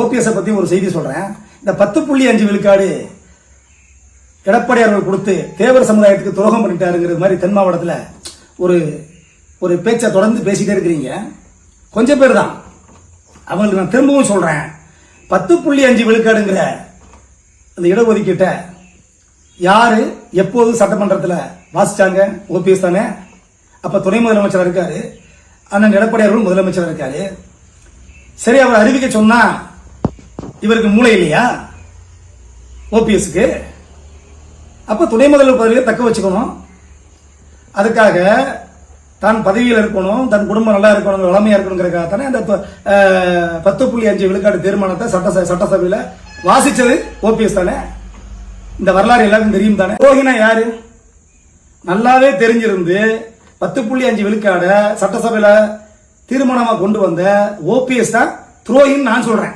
ஓபிஎஸ்ஸை பற்றி ஒரு செய்தி சொல்கிறேன் இந்த பத்து புள்ளி அஞ்சு விழுக்காடு எடப்பாடி அவர்கள் கொடுத்து தேவர் சமுதாயத்துக்கு துரோகம் பண்ணிட்டாருங்கிற மாதிரி தென் மாவட்டத்தில் ஒரு ஒரு பேச்சை தொடர்ந்து பேசிக்கிட்டே இருக்கிறீங்க. கொஞ்சம் பேர் தான். அவங்களுக்கு நான் திரும்பவும் சொல்கிறேன் பத்து புள்ளி அஞ்சு விழுக்காடுங்கிற அந்த இடஒதுக்கீட்டை யார் எப்போது சட்டமன்றத்தில் வாசிச்சாங்க? ஓபிஎஸ் தானே. அப்போ துணை முதலமைச்சராக இருக்காரு. அண்ணன் எடப்பாடி அவர்கள் முதலமைச்சராக இருக்காரு. சரி அவர் அறிவிக்க சொன்னால் இவருக்கு மூளை இல்லையா? ஓபிஎஸ்க்கு. அப்ப துணை முதல்வர் பதவியை தக்க வச்சுக்கணும். அதுக்காக தான் பதவியில் இருக்கணும் தன் குடும்பம் நல்லா இருக்கணும் வளமையா இருக்கணுங்கிறக்காக தானே அந்த பத்து புள்ளி அஞ்சு விழுக்காடு தீர்மானத்தை சட்ட சட்டசபையில் வாசிச்சது ஓபிஎஸ் தானே. இந்த வரலாறு எல்லாருக்கும் தெரியும் தானே. துரோகினா யாரு? நல்லாவே தெரிஞ்சிருந்து பத்து புள்ளி அஞ்சு விழுக்காட சட்டசபையில் தீர்மானமாக கொண்டு வந்த ஓபிஎஸ் தான் துரோகின்னு நான் சொல்றேன்.